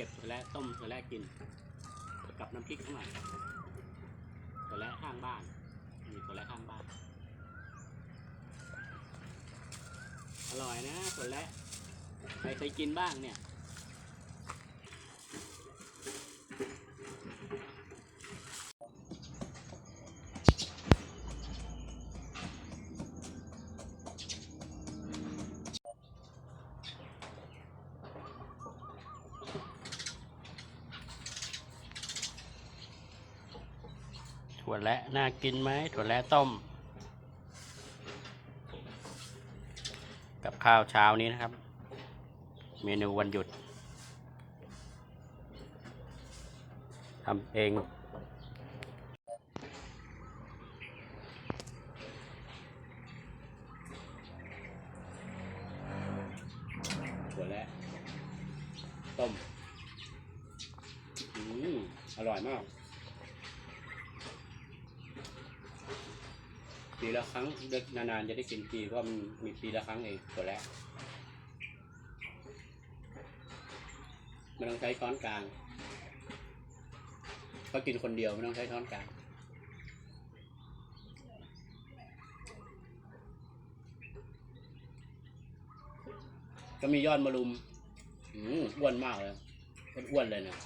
เก็บถั่วแระต้มถั่วแระกิน กับน้ำพริกข้างหลังถั่วแระข้างบ้านมีถั่วแระข้างบ้าน อร่อยนะถั่วแระใครเคยกินบ้างเนี่ย ถั่วแระน่ากินไหมถั่วแระต้ม กับข้าวเช้านี้นะครับ เมนูวันหยุดทำเองถั่วแระต้ม อืมอร่อยมาก ปีละครั้งเด็กนานๆจะได้กินทีเพราะมันมีปีละครั้งเองตัวแรกไม่ต้องใช้ช้อนกลางก็กินคนเดียวไม่ต้องใช้ช้อนกลางก็มียอดมะรุมอืมอ้วนมากเลยอ้วนเลยนะ